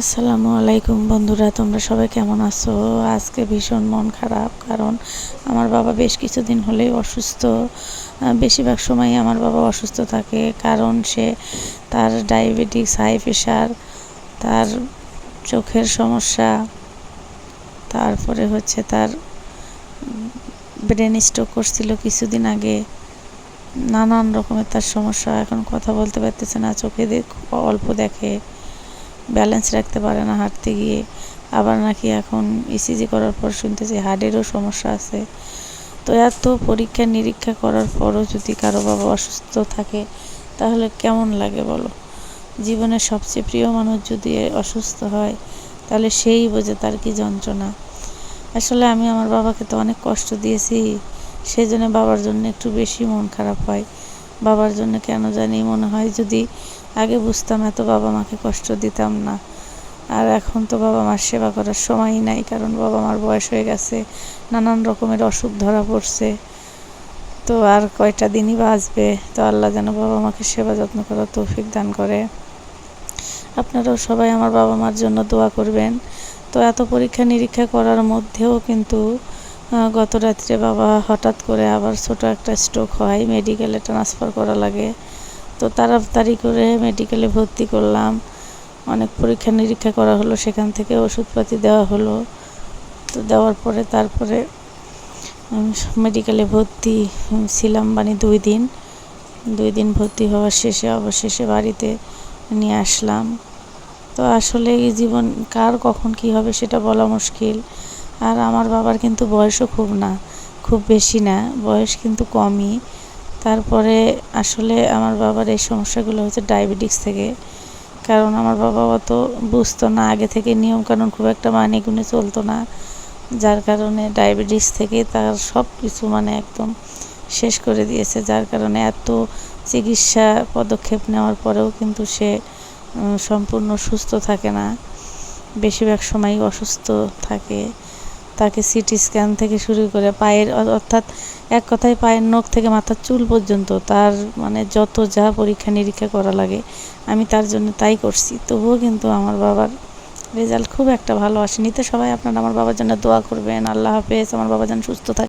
আসসালামু আলাইকুম বন্ধুরা, তোমরা সবাই কেমন আছো? আজকে ভীষণ মন খারাপ কারণ আমার বাবা বেশ কিছুদিন হলেই অসুস্থ। বেশিরভাগ সময় আমার বাবা অসুস্থ থাকে কারণ সে তার ডায়াবেটিস হাই প্রেশার, তার চোখের সমস্যা, তারপরে হচ্ছে তার ব্রেন স্ট্রোক করছিল কিছুদিন আগে। নানান রকমের তার সমস্যা, এখন কথা বলতে পারতেছে না, চোখে দেখ অল্প দেখে। ব্যালেন্স রাখতে পারে না, হাঁটতে গিয়ে। আবার নাকি এখন ইসিজি করার পর শুনতেছি হার্টেরও সমস্যা আছে। তো এত পরীক্ষা নিরীক্ষা করার পরও যদি কারও বাবা অসুস্থ থাকে, তাহলে কেমন লাগে বলো? জীবনের সবচেয়ে প্রিয় মানুষ যদি অসুস্থ হয়, তাহলে সেই বোঝে তার কি যন্ত্রণা। আসলে আমি আমার বাবাকে তো অনেক কষ্ট দিয়েছি সেই জন্য বাবার জন্য একটু বেশি মন খারাপ হয়। বাবার জন্য কেন জানি মনে হয় যদি আগে বুঝতাম এত বাবা মাকে কষ্ট দিতাম না। আর এখন তো বাবা মার সেবা করার সময়ই নাই, কারণ বাবা মার বয়স হয়ে গেছে, নানান রকমের অসুখ ধরা পড়ছে। তো আর কয়টা দিনই বাঁচবে তো আল্লাহ যেন বাবা মাকে সেবা যত্ন করার তৌফিক দান করে। আপনারাও সবাই আমার বাবা মার জন্য দোয়া করবেন। তো এত পরীক্ষা নিরীক্ষা করার মধ্যেও কিন্তু গত রাত্রে বাবা হঠাৎ করে আবার ছোট একটা স্ট্রোক হয় মেডিকেলে ট্রান্সফার করা লাগে। তো তাড়াতাড়ি করে মেডিকেলে ভর্তি করলাম। অনেক পরীক্ষা নিরীক্ষা করা হলো, সেখান থেকে ওষুধপাতি দেওয়া হলো। তো দেওয়ার পরে তারপরে মেডিকেলে ভর্তি ছিলাম মানে দুই দিন। দুই দিন ভর্তি হওয়ার শেষে অবশেষে বাড়িতে নিয়ে আসলাম। তো আসলে এই জীবন কার কখন কি হবে সেটা বলা মুশকিল। আর আমার বাবার কিন্তু বয়সও খুব না, খুব বেশি না, বয়স কিন্তু কমই। তারপরে আসলে আমার বাবার এই সমস্যাগুলো হচ্ছে ডায়াবেটিক্স থেকে। কারণ আমার বাবা অত বুঝতো না, আগে থেকে নিয়মকানুন খুব একটা মানে গুনে চলতো না। যার কারণে ডায়াবেটিস থেকে তার সব কিছু মানে একদম শেষ করে দিয়েছে। যার কারণে এত চিকিৎসা পদক্ষেপ নেওয়ার পরেও কিন্তু সে সম্পূর্ণ সুস্থ থাকে না। বেশিরভাগ সময়ই অসুস্থ থাকে। তাকে সিটি স্ক্যান থেকে শুরু করে পায়ের অর্থাৎ এক কথায় পায়ের নখ থেকে মাথার চুল পর্যন্ত তার মানে যত যা পরীক্ষা নিরীক্ষা করা লাগে, আমি তার জন্য তাই করছি। তবুও কিন্তু আমার বাবার রেজাল্ট খুব একটা ভালো আসেনি। তো সবাই আপনারা আমার বাবার জন্য দোয়া করবেন। আল্লাহ হাফেজ। আমার বাবা যেন সুস্থ থাকে।